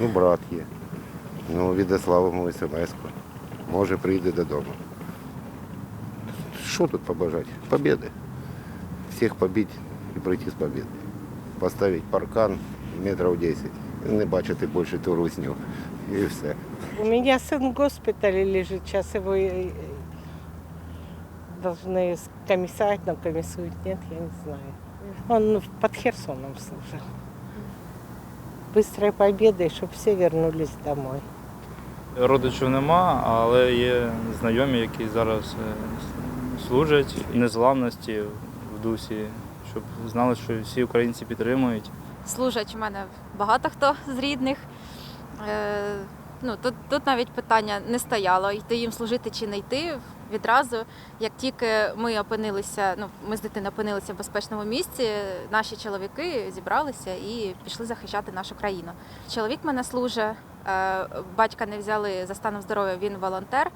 Ну, брат є. Ну, відослав смс-ку. Може, прийде додому. Що тут побажати? Побіди. Всіх побити і прийти з побіди. Поставити паркан метрів 10. і Не бачити більше ту русню. І все. У меня сын в госпитале лежит, сейчас его э, должны комиссовать, но комиссуют нет, я не знаю. Он под Херсоном служил. Быстрой победы, чтобы все вернулись домой. Родичів нема, але є знайомі, які зараз е, служать незламності в дусі, щоб знали, що всі українці підтримують. служать у мене багато хто з рідних. Ну, тут, тут навіть питання не стояло, йти їм служити чи не йти. Відразу, як тільки ми опинилися, ну ми з дитиною опинилися в безпечному місці, наші чоловіки зібралися і пішли захищати нашу країну. Чоловік мене служить, е, батька не взяли за станом здоров'я, він волонтер.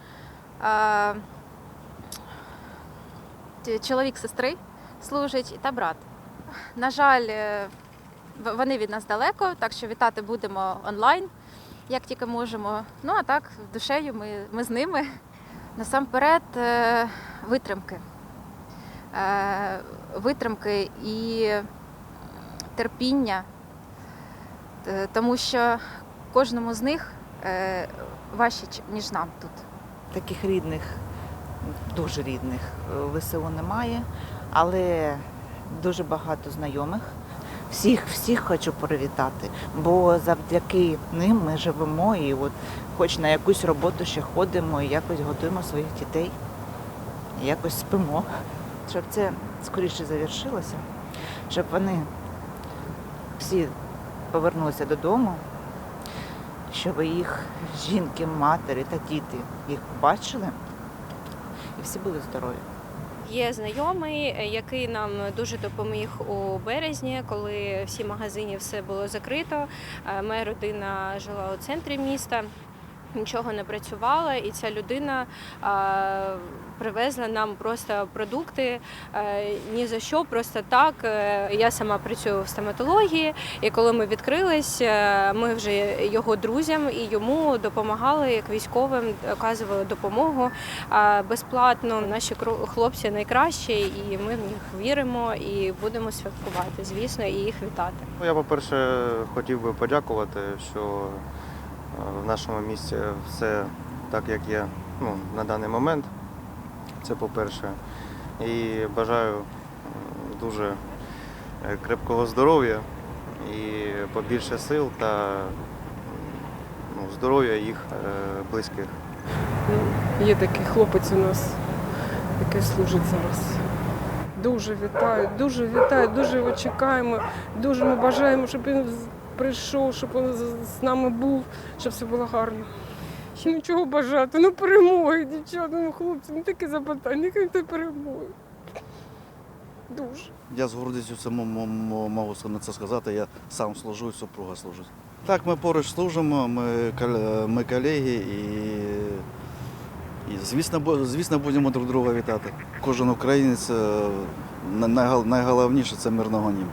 Е, чоловік сестри служить та брат. На жаль, е, вони від нас далеко, так що вітати будемо онлайн, як тільки можемо. Ну а так, душею ми, ми з ними. Насамперед, е, витримки. Е, Витримки і терпіння, тому що кожному з них е, важче, ніж нам тут. таких рідних, дуже рідних е, ВСУ немає, але дуже багато знайомих. Всіх, всіх хочу привітати, бо завдяки ним ми живемо і от хоч на якусь роботу ще ходимо і якось готуємо своїх дітей, і якось спимо. Щоб це скоріше завершилося, щоб вони всі повернулися додому, щоб їх жінки, матері та діти їх побачили і всі були здорові. Є знайомий, е, який нам дуже допоміг у березні, коли всі магазини все було закрито. Е, Моя родина жила у центрі міста. Нічого не працювала, і ця людина привезла нам просто продукти е, ні за що, просто так. Е, Я сама працюю в стоматології, і коли ми відкрились, е, ми вже його друзям і йому допомагали як військовим, оказували допомогу безплатно. Наші хлопці найкращі, і ми в них віримо і будемо святкувати, звісно, і їх вітати. Ну, Я, по-перше, хотів би подякувати, що в нашому місті все так, як є ну, на даний момент. Це по-перше. І бажаю дуже е, крепкого здоров'я і побільше сил та ну, здоров'я їх е, близьких. Є такий хлопець у нас, який служить зараз. Дуже вітаю, дуже вітаю, дуже його чекаємо, дуже ми бажаємо, щоб він прийшов, щоб він з- нами був, щоб все було гарно. Ще нічого бажати, ну перемоги, дівчата, ну хлопці, ну таке запитання, яке ти перемоги. Дуже. Я з гордістю м- можу на це сказати. Я сам служу, і супруга служить. Так, ми поруч служимо, ми, ми колеги і, і звісно, звісно, будемо друг друга вітати. Кожен українець е, най- найгол- найголовніше це мирного неба.